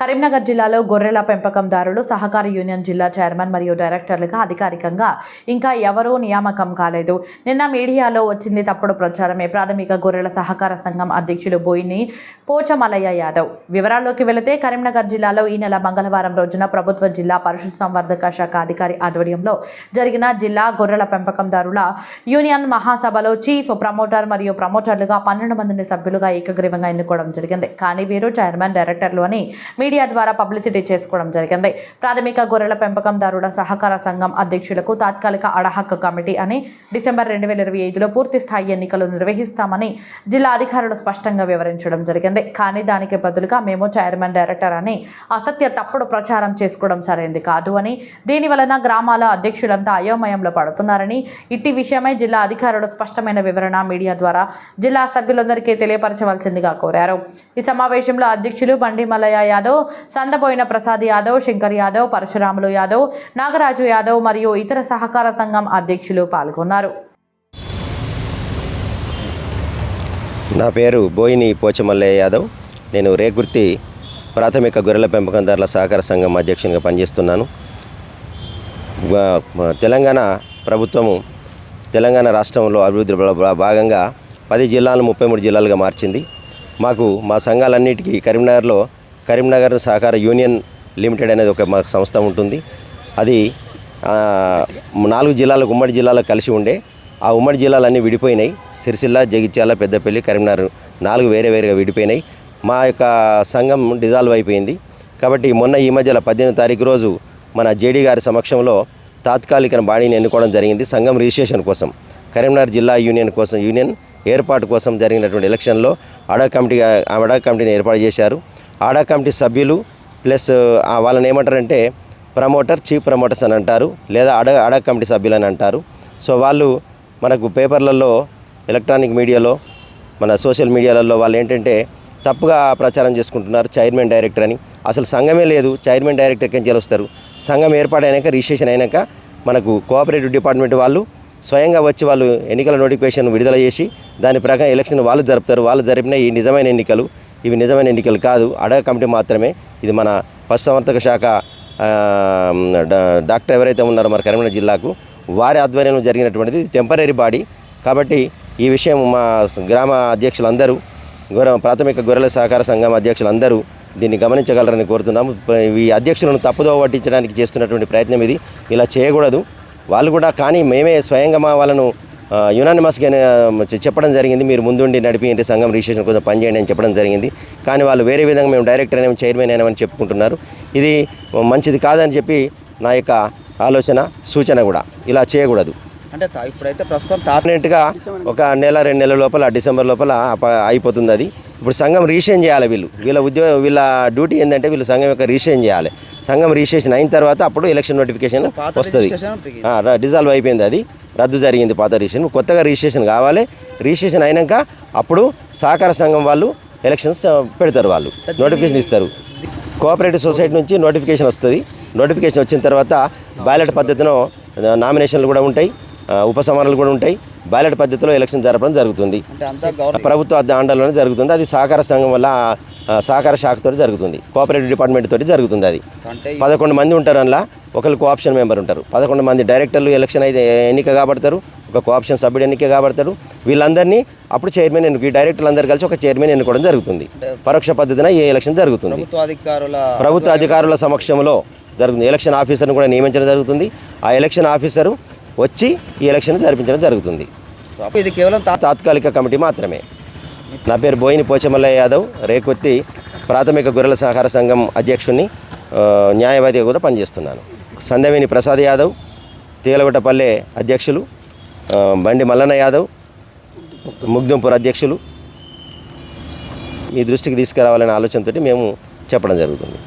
కరీంనగర్ జిల్లాలో గొర్రెల పెంపకందారులు సహకార యూనియన్ జిల్లా చైర్మన్ మరియు డైరెక్టర్లుగా అధికారికంగా ఇంకా ఎవరూ నియామకం కాలేదు. నిన్న మీడియాలో వచ్చింది తప్పుడు ప్రచారమే. ప్రాథమిక గొర్రెల సహకార సంఘం అధ్యక్షులు బోయిని పోచమలయ్య యాదవ్. వివరాల్లోకి వెళితే కరీంనగర్ జిల్లాలో ఈ నెల మంగళవారం రోజున ప్రభుత్వ జిల్లా పశు సంవర్ధక శాఖ అధికారి ఆధ్వర్యంలో జరిగిన జిల్లా గొర్రెల పెంపకందారుల యూనియన్ మహాసభలో చీఫ్ ప్రమోటర్ మరియు ప్రమోటర్లుగా పన్నెండు మందిని సభ్యులుగా ఏకగ్రీవంగా ఎన్నుకోవడం జరిగింది. కానీ వీరు చైర్మన్ డైరెక్టర్లు అని మీడియా ద్వారా పబ్లిసిటీ చేసుకోవడం జరిగింది. ప్రాథమిక గొర్రెల పెంపకందారుల సహకార సంఘం అధ్యక్షులకు తాత్కాలిక అడహక్ కమిటీ అని డిసెంబర్ రెండు వేల ఇరవై ఐదులో పూర్తి స్థాయి ఎన్నికలు నిర్వహిస్తామని జిల్లా అధికారులు స్పష్టంగా వివరించడం జరిగింది. కానీ దానికి బదులుగా మేము చైర్మన్ డైరెక్టర్ అని అసత్య తప్పుడు ప్రచారం చేసుకోవడం సరైంది కాదు అని దీని వలన గ్రామాల అధ్యక్షులంతా అయోమయంలో పడుతున్నారని ఇట్టి విషయమై జిల్లా అధికారులు స్పష్టమైన వివరణ మీడియా ద్వారా జిల్లా సభ్యులందరికీ తెలియపరచవలసిందిగా కోరారు. ఈ సమావేశంలో అధ్యక్షులు బండి మల్లయ్య యాదవ్ సందబోయిన ప్రసాద్ యాదవ్ శంకర్ యాదవ్ పరశురాములు యాదవ్ నాగరాజు యాదవ్ మరియు ఇతర సహకార సంఘం అధ్యక్షులు పాల్గొన్నారు. నా పేరు బోయిని పోచమల్లయ్య యాదవ్. నేను రేగుర్తి ప్రాథమిక గొర్రెల పెంపకందారుల సహకార సంఘం అధ్యక్షునిగా పనిచేస్తున్నాను. తెలంగాణ ప్రభుత్వము తెలంగాణ రాష్ట్రంలో అభివృద్ధి భాగంగా పది జిల్లాలను ముప్పై మూడు జిల్లాలుగా మార్చింది. మాకు మా సంఘాలన్నిటికీ కరీంనగర్లో కరీంనగర్ సహకార యూనియన్ లిమిటెడ్ అనేది ఒక మా సంస్థ ఉంటుంది. అది నాలుగు జిల్లాలకు ఉమ్మడి జిల్లాలో కలిసి ఉండే ఆ ఉమ్మడి జిల్లాలన్నీ విడిపోయినాయి. సిరిసిల్ల జగిత్యాల పెద్దపల్లి కరీంనగర్ నాలుగు వేరే వేరేగా విడిపోయినాయి. మా యొక్క సంఘం డిజాల్వ్ అయిపోయింది. కాబట్టి మొన్న ఈ మధ్యలో పద్దెనిమిది తారీఖు రోజు మన జేడీ గారి సమక్షంలో తాత్కాలిక బాడీని ఎన్నుకోవడం జరిగింది సంఘం రిజిస్ట్రేషన్ కోసం. కరీంనగర్ జిల్లా యూనియన్ కోసం యూనియన్ ఏర్పాటు కోసం జరిగినటువంటి ఎలక్షన్లో అడా కమిటీ అడా కమిటీని ఏర్పాటు చేశారు. ఆడా కమిటీ సభ్యులు ప్లస్ వాళ్ళని ఏమంటారంటే ప్రమోటర్ చీఫ్ ప్రమోటర్స్ అని అంటారు లేదా అడ అడ కమిటీ సభ్యులు అని అంటారు. సో వాళ్ళు మనకు పేపర్లలో ఎలక్ట్రానిక్ మీడియాలో మన సోషల్ మీడియాలలో వాళ్ళు ఏంటంటే తప్పుగా ప్రచారం చేసుకుంటున్నారు చైర్మన్ డైరెక్టర్ అని. అసలు సంఘమే లేదు చైర్మన్ డైరెక్టర్ కింద వస్తారు సంఘం ఏర్పాటైనాక రిజిస్ట్రేషన్ అయినాక మనకు కోఆపరేటివ్ డిపార్ట్మెంట్ వాళ్ళు స్వయంగా వచ్చి వాళ్ళు ఎన్నికల నోటిఫికేషన్ విడుదల చేసి దాని ప్రకారం ఎలక్షన్ వాళ్ళు జరుపుతారు. వాళ్ళు జరిపిన ఈ నిజమైన ఎన్నికలు ఇవి నిజమైన ఎన్నికలు కాదు. అడగ కమిటీ మాత్రమే ఇది మన పశుసంవర్ధక శాఖ డాక్టర్ ఎవరైతే ఉన్నారో మన కరీంనగర్ జిల్లాకు వారి ఆధ్వర్యంలో జరిగినటువంటిది టెంపరీ బాడీ కాబట్టి ఈ విషయం మా గ్రామ అధ్యక్షులందరూ గొర్రె ప్రాథమిక గొర్రెల సహకార సంఘం అధ్యక్షులందరూ దీన్ని గమనించగలరని కోరుతున్నాము. ఈ అధ్యక్షులను తప్పుదోవ పట్టించడానికి చేస్తున్నటువంటి ప్రయత్నం ఇది. ఇలా చేయకూడదు. వాళ్ళు కూడా కానీ మేమే స్వయంగా మా వాళ్ళను యునానిమస్గా చెప్పడం జరిగింది. మీరు ముందుండి నడిపి సంఘం రిజిస్ట్రేషన్ కోసం పనిచేయండి అని చెప్పడం జరిగింది. కానీ వాళ్ళు వేరే విధంగా మేము డైరెక్టర్ అయినా చైర్మన్ అయినామని చెప్పుకుంటున్నారు. ఇది మంచిది కాదని చెప్పి నా యొక్క ఆలోచన సూచన కూడా. ఇలా చేయకూడదు. అంటే ఇప్పుడైతే ప్రస్తుతం తాత పర్మనెంట్గా ఒక నెల రెండు నెలల లోపల డిసెంబర్ లోపల అయిపోతుంది అది. ఇప్పుడు సంఘం రిజిస్ట్రేషన్ చేయాలి వీళ్ళు. వీళ్ళ ఉద్యోగ వీళ్ళ డ్యూటీ ఏంటంటే వీళ్ళు సంఘం యొక్క రిజిస్ట్రేషన్ చేయాలి. సంఘం రిజిస్ట్రేషన్ అయిన తర్వాత అప్పుడు ఎలక్షన్ నోటిఫికేషన్ వస్తుంది. డిజాల్వ్ అయిపోయింది అది. రద్దు జరిగింది పాత రిజిస్ట్రేషన్. కొత్తగా రిజిస్ట్రేషన్ కావాలి. రిజిస్ట్రేషన్ అయినాక అప్పుడు సహకార సంఘం వాళ్ళు ఎలక్షన్స్ పెడతారు వాళ్ళు. నోటిఫికేషన్ ఇస్తారు. కోఆపరేటివ్ సొసైటీ నుంచి నోటిఫికేషన్ వస్తుంది. నోటిఫికేషన్ వచ్చిన తర్వాత బ్యాలెట్ పద్ధతిలో నామినేషన్లు కూడా ఉంటాయి ఆ, ఉపసంహరణలు కూడా ఉంటాయి. బ్యాలెట్ పద్ధతిలో ఎలక్షన్ జరపడం జరుగుతుంది. ప్రభుత్వ అండర్లోనే జరుగుతుంది. అది సహకార సంఘం వల్ల సహకార శాఖతో జరుగుతుంది. కోఆపరేటివ్ డిపార్ట్మెంట్ తోటి జరుగుతుంది అది. పదకొండు మంది ఉంటారు అందులో ఒకరు కోఆప్షన్ మెంబర్ ఉంటారు. పదకొండు మంది డైరెక్టర్లు ఎలక్షన్ అయితే ఎన్నిక కాబడతారు. ఒక కోఆప్షన్ సభ్యుడు ఎన్నిక కాబడతాడు. వీళ్ళందరినీ అప్పుడు చైర్మన్ ఎన్నుకు ఈ డైరెక్టర్లు అందరు కలిసి ఒక చైర్మన్ ఎన్నుకోవడం జరుగుతుంది. పరోక్ష పద్ధతిన ఈ ఎలక్షన్ జరుగుతుంది. ప్రభుత్వ అధికారుల సమక్షంలో జరుగుతుంది. ఎలక్షన్ ఆఫీసర్ని కూడా నియమించడం జరుగుతుంది. ఆ ఎలక్షన్ ఆఫీసరు వచ్చి ఈ ఎలక్షన్ జరిపించడం జరుగుతుంది. ఇది కేవలం తాత్కాలిక కమిటీ మాత్రమే. నా పేరు బోయిని పోచమల్లయ్య యాదవ్. రేకొత్తి ప్రాథమిక గొర్రెల సహకార సంఘం అధ్యక్షుడిని న్యాయవాదిగా కూడా పనిచేస్తున్నాను. సందవేని ప్రసాద్ యాదవ్ తీగలగొట్టపల్లె అధ్యక్షులు బండి మల్లన్న యాదవ్ ముగ్ధంపూర్ అధ్యక్షులు. మీ దృష్టికి తీసుకురావాలనే ఆలోచనతోటి మేము చెప్పడం జరుగుతుంది.